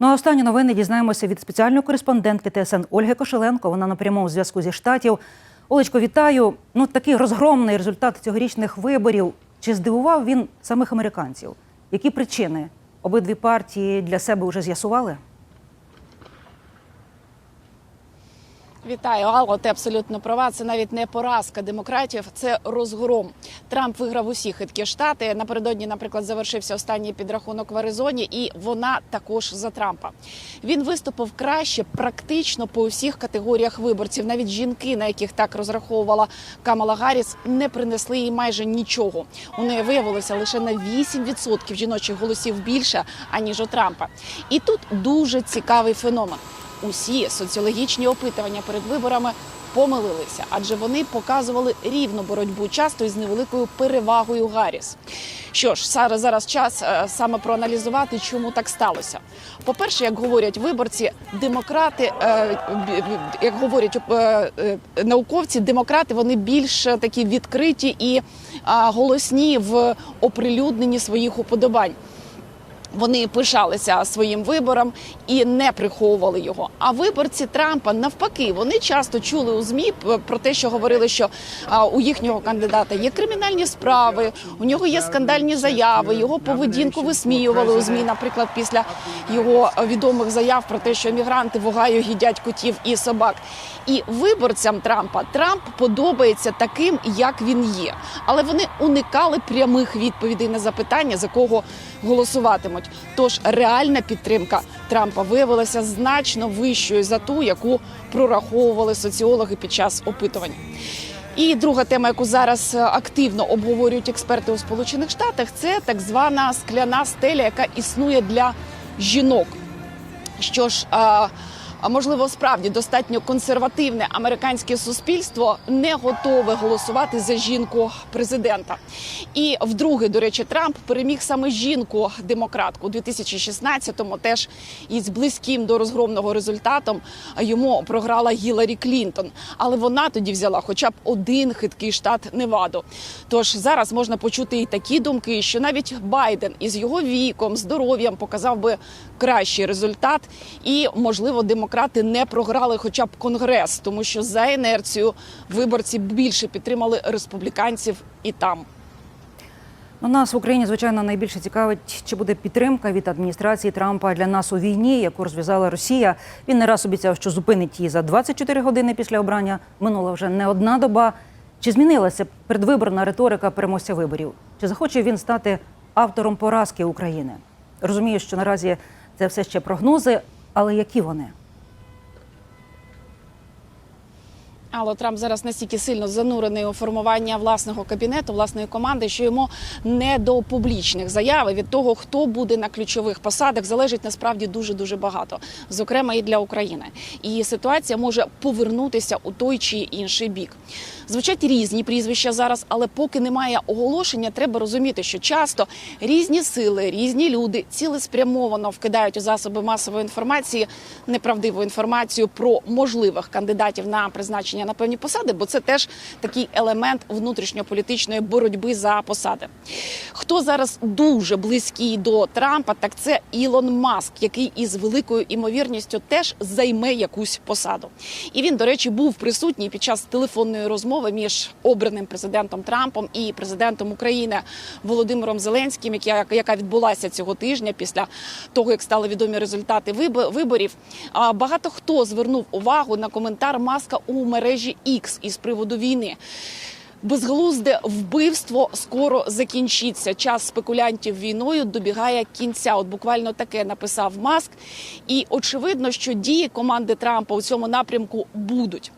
Ну а останні новини дізнаємося від спеціальної кореспондентки ТСН Ольги Кошеленко. Вона на прямому зв'язку зі штатів. Олечко, вітаю. Ну такий розгромний результат цьогорічних виборів. Чи здивував він самих американців? Які причини обидві партії для себе вже з'ясували? Вітаю, Алло, ти абсолютно права. Це навіть не поразка демократів, це розгром. Трамп виграв усі хиткі штати. Напередодні, наприклад, завершився останній підрахунок в Аризоні, і вона також за Трампа. Він виступив краще практично по усіх категоріях виборців. Навіть жінки, на яких так розраховувала Камала Гарріс, не принесли їй майже нічого. У неї виявилося лише на 8% жіночих голосів більше аніж у Трампа. І тут дуже цікавий феномен усі соціологічні опитування перед виборами помилилися, адже вони показували рівну боротьбу часто із невеликою перевагою Гарріс. Що ж, зараз зараз час е, саме проаналізувати, чому так сталося. По-перше, як говорять виборці, демократи, е, як говорять е, науковці, демократи вони більш такі відкриті і голосні в оприлюдненні своїх уподобань. Вони пишалися своїм вибором і не приховували його. А виборці Трампа навпаки, вони часто чули у змі про те, що говорили, що у їхнього кандидата є кримінальні справи, у нього є скандальні заяви. Його поведінку висміювали у змі, наприклад, після його відомих заяв про те, що мігранти в Огайо їдять котів і собак. І виборцям Трампа Трамп подобається таким, як він є, але вони уникали прямих відповідей на запитання, за кого голосуватимуть. Тож реальна підтримка Трампа виявилася значно вищою за ту, яку прораховували соціологи під час опитувань. І друга тема, яку зараз е, активно обговорюють експерти у Сполучених Штатах, це так звана скляна стеля, яка існує для жінок. Що ж, а, можливо, справді достатньо консервативне американське суспільство не готове голосувати за жінку президента. І вдруге, до речі, Трамп переміг саме жінку демократку у 2016-му, теж із близьким до розгромного результатом йому програла Гіларі Клінтон. Але вона тоді взяла хоча б один хиткий штат Неваду. Тож зараз можна почути і такі думки, що навіть Байден із його віком, здоров'ям показав би кращий результат, і можливо демократи не програли хоча б конгрес, тому що за інерцією виборці більше підтримали республіканців і там. Ну, нас в Україні, звичайно, найбільше цікавить, чи буде підтримка від адміністрації Трампа для нас у війні, яку розв'язала Росія. Він не раз обіцяв, що зупинить її за 24 години після обрання. Минула вже не одна доба. Чи змінилася передвиборна риторика переможця виборів? Чи захоче він стати автором поразки України? Розумію, що наразі це все ще прогнози, але які вони? Але Трамп зараз настільки сильно занурений у формування власного кабінету, власної команди, що йому не до публічних заяв від того, хто буде на ключових посадах, залежить насправді дуже дуже багато, зокрема і для України. І ситуація може повернутися у той чи інший бік. Звучать різні прізвища зараз, але поки немає оголошення, треба розуміти, що часто різні сили, різні люди цілеспрямовано вкидають у засоби масової інформації неправдиву інформацію про можливих кандидатів на призначення на певні посади, бо це теж такий елемент внутрішньополітичної боротьби за посади. Хто зараз дуже близький до Трампа, так це Ілон Маск, який із великою імовірністю теж займе якусь посаду. І він, до речі, був присутній під час телефонної розмови між обраним президентом Трампом і президентом України Володимиром Зеленським, яка, відбулася цього тижня після того, як стали відомі результати виборів. Багато хто звернув увагу на коментар Маска у мережі X із приводу війни. Безглузде вбивство скоро закінчиться. Час спекулянтів війною добігає кінця. От буквально таке написав Маск. І очевидно, що дії команди Трампа у цьому напрямку будуть.